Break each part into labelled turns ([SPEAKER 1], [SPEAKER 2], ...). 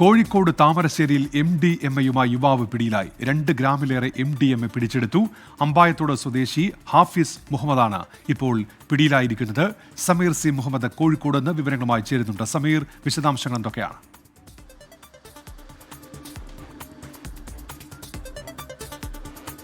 [SPEAKER 1] കോഴിക്കോട് താമരശ്ശേരിയിൽ M D M എയുമായി യുവാവ് പിടിയിലായി. രണ്ട് ഗ്രാമിലേറെ എം ഡി എം എ പിടിച്ചെടുത്തു. അമ്പായത്തോട് സ്വദേശി ഹാഫിസ് മുഹമ്മദാണ് ഇപ്പോൾ പിടിയിലായിരിക്കുന്നത്. സമീർ സി മുഹമ്മദ് കോഴിക്കോട് നിന്ന് വിവരങ്ങളുമായി ചേരുന്നുണ്ട്. സമീർ വിശദാംശങ്ങൾ എന്തൊക്കെയാണ്?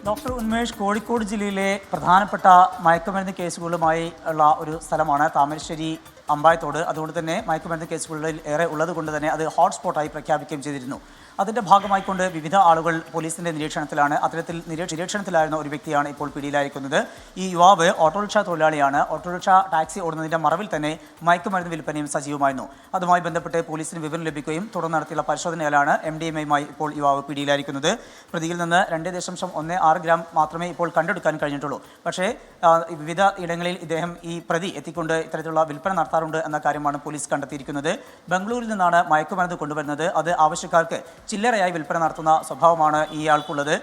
[SPEAKER 2] ഡോക്ടർ ഉന്മേഷ് കോഴിക്കോട് ജില്ലയിലെ പ്രധാനപ്പെട്ട മയക്കുമരുന്ന് കേസുകളുമായി ഉള്ള ഒരു സ്ഥലമാണ് താമരശ്ശേരി അമ്പായത്തോട്. അതുകൊണ്ട് തന്നെ മയക്കുമരുന്ന് കേസുകളിൽ ഏറെ ഉള്ളത് കൊണ്ട് തന്നെ അത് ഹോട്ട്സ്പോട്ടായി പ്രഖ്യാപിക്കുകയും ചെയ്തിരുന്നു. അതിന്റെ ഭാഗമായിക്കൊണ്ട് വിവിധ ആളുകൾ പോലീസിന്റെ നിരീക്ഷണത്തിലാണ് അത്തരത്തിൽ നിരീ- നിരീക്ഷണത്തിലായിരുന്ന ഒരു വ്യക്തിയാണ് ഇപ്പോൾ പിടിയിലായിരിക്കുന്നത്. ഈ യുവാവ് ഓട്ടോറിക്ഷ തൊഴിലാളിയാണ്. ഓട്ടോറിക്ഷ ടാക്സി ഓടുന്നതിന്റെ മറവിൽ തന്നെ മയക്കുമരുന്ന് വിൽപ്പനയും സജീവമായിരുന്നു. അതുമായി ബന്ധപ്പെട്ട് പോലീസിന് വിവരം ലഭിക്കുകയും തുടർന്ന് നടത്തിയുള്ള പരിശോധനയിലാണ് എം ഡി എം ഇപ്പോൾ യുവാവ് പിടിയിലായിരിക്കുന്നത്. പ്രതിയിൽ നിന്ന് രണ്ട് ദശാംശം ഒന്ന് ആറ് ഗ്രാം മാത്രമേ ഇപ്പോൾ കണ്ടെടുക്കാൻ കഴിഞ്ഞിട്ടുള്ളൂ. പക്ഷേ വിവിധ ഇടങ്ങളിൽ ഇദ്ദേഹം ഈ പ്രതി എത്തിക്കൊണ്ട് ഇത്തരത്തിലുള്ള വിൽപ്പന നടത്താറുണ്ട് എന്ന കാര്യമാണ് പോലീസ് കണ്ടെത്തിയിരിക്കുന്നത്. ബംഗളൂരിൽ നിന്നാണ് മയക്കുമരുന്ന് കൊണ്ടുവരുന്നത്. അത് ആവശ്യക്കാർക്ക് ചില്ലറയായി വിൽപ്പന നടത്തുന്ന സ്വഭാവമാണ് ഇയാൾക്കുള്ളത്.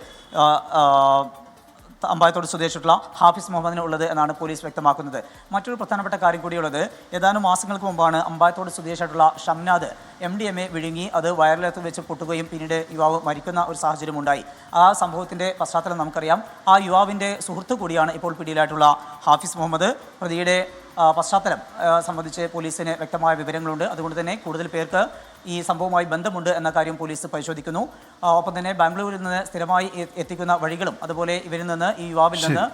[SPEAKER 2] അമ്പായത്തോട് സ്വദേശിച്ചിട്ടുള്ള ഹാഫിസ് മുഹമ്മദിന് ഉള്ളത് എന്നാണ് പോലീസ് വ്യക്തമാക്കുന്നത്. മറ്റൊരു പ്രധാനപ്പെട്ട കാര്യം കൂടിയുള്ളത് ഏതാനും മാസങ്ങൾക്ക് മുമ്പാണ് അമ്പായത്തോട് സ്വദേശിയായിട്ടുള്ള Shamnad M D M A വിഴുങ്ങി അത് വയറിലകത്ത് വെച്ച് പൊട്ടുകയും പിന്നീട് യുവാവ് മരിക്കുന്ന ഒരു സാഹചര്യം ഉണ്ടായി ആ സംഭവത്തിന്റെ പശ്ചാത്തലം നമുക്കറിയാം. ആ യുവാവിന്റെ സുഹൃത്തു കൂടിയാണ് ഇപ്പോൾ പിടിയിലായിട്ടുള്ള ഹാഫിസ് മുഹമ്മദ്. പ്രതിയുടെ പശ്ചാത്തലം സംബന്ധിച്ച് പോലീസിന് വ്യക്തമായ വിവരങ്ങളുണ്ട്. അതുകൊണ്ട് തന്നെ കൂടുതൽ പേർക്ക് ഈ സംഭവവുമായി ബന്ധമുണ്ട് എന്ന കാര്യം പോലീസ് പരിശോധിക്കുന്നു. ഒപ്പം തന്നെ ബാംഗ്ലൂരിൽ നിന്ന് സ്ഥിരമായി എത്തിക്കുന്ന വഴികളും അതുപോലെ ഇവരിൽ നിന്ന് ഈ യുവാവിൽ നിന്ന്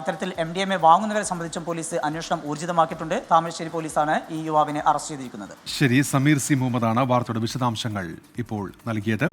[SPEAKER 2] ഇത്തരത്തിൽ എം ഡി എം എ വാങ്ങുന്നവരെ സംബന്ധിച്ചും പോലീസ് അന്വേഷണം ഊർജിതമാക്കിയിട്ടുണ്ട്. താമരശ്ശേരി പോലീസാണ് ഈ യുവാവിനെ അറസ്റ്റ് ചെയ്തിരിക്കുന്നത്.
[SPEAKER 1] ശരി സമീർ സി മുഹമ്മദാണ് വാർത്തയുടെ വിശദാംശങ്ങൾ ഇപ്പോൾ നൽകിയത്.